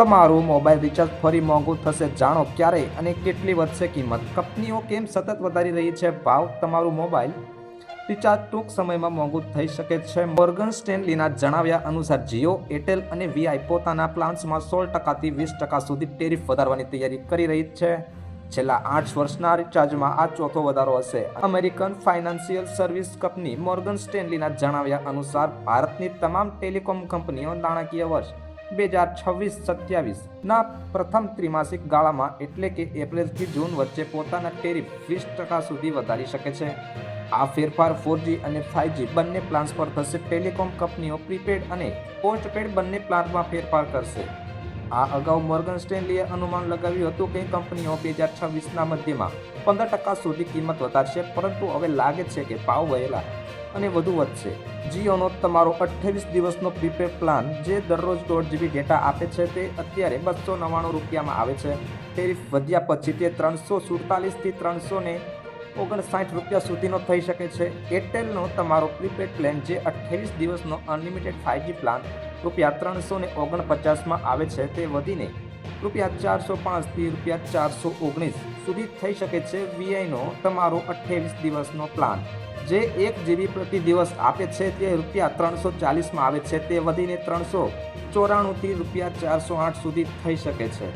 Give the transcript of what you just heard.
તમારું mobile recharge ફરી મોંઘું થશે, જાણો ક્યારે અને કેટલી વધશે કિંમત. કંપનીઓ કેમ સતત વધારી રહી છે? ભાવ તમારું મોબાઈલ રિચાર્જ ટૂંક સમયમાં મોંઘું થઈ શકે છે. મોર્ગન સ્ટેનલીના જણાવ્યા અનુસાર, જીઓ, એરટેલ અને વીઆઈ પોતાના પ્લાન્સમાં સોળ ટકાથી વીસ ટકા સુધી ટેરિફ વધારવાની તૈયારી કરી રહી છે. છેલ્લા આઠ વર્ષના રિચાર્જમાં આ ચોથો વધારો હશે. અમેરિકન ફાઇનાન્શિયલ સર્વિસ કંપની મોર્ગન સ્ટેનલીના જણાવ્યા અનુસાર, ભારતની તમામ ટેલિકોમ કંપનીઓ નાણાકીય વર્ષ બે હજાર છવ્વીસ સત્યાવીસના પ્રથમ ત્રિમાસિક ગાળામાં એટલે કે એપ્રિલથી જૂન વચ્ચે પોતાના ટેરિફ વીસ ટકા સુધી વધારી શકે છે. આ ફેરફાર ફોરજી અને ફાઇવજી બંને પ્લાન્સ પર થશે. ટેલિકોમ કંપનીઓ પ્રીપેડ અને પોસ્ટપેડ બંને પ્લાનમાં ફેરફાર કરશે. આ અગાઉ મોર્ગન સ્ટેનલીએ અનુમાન લગાવ્યું હતું કે કંપનીઓ બે હજાર છવ્વીસના મધ્યમાં પંદર ટકા સુધી કિંમત વધારશે, પરંતુ હવે લાગે છે કે ભાવ વહેલા અને વધુ વધશે. જીઓનો તમારો અઠ્ઠાવીસ દિવસનો પ્રીપેડ પ્લાન જે દરરોજ દોઢ જીબી ડેટા આપે છે તે અત્યારે બસો નવ્વાણું રૂપિયામાં આવે છે. ટેરિફ વધ્યા પછી તે ત્રણસો સુડતાલીસથી ત્રણસો ને ઓગણસાઠ રૂપિયા સુધીનો થઈ શકે છે. એરટેલનો તમારો પ્રીપેડ પ્લાન જે અઠ્ઠાવીસ દિવસનો અનલિમિટેડ ફાઇવજી પ્લાન રૂપિયા ત્રણસો ને ઓગણપચાસમાં આવે છે તે વધીને રૂપિયા ચારસો પાંચથી રૂપિયા ચારસો ઓગણીસ સુધી થઈ શકે છે વીઆઈનો તમારો અઠ્ઠાવીસ દિવસનો પ્લાન જે એક જીબી પ્રતિ દિવસ આપે છે તે રૂપિયા ત્રણસો ચાલીસમાં આવે છે તે વધીને ત્રણસો ચોરાણુંથી રૂપિયા ચારસો આઠ સુધી થઈ શકે છે.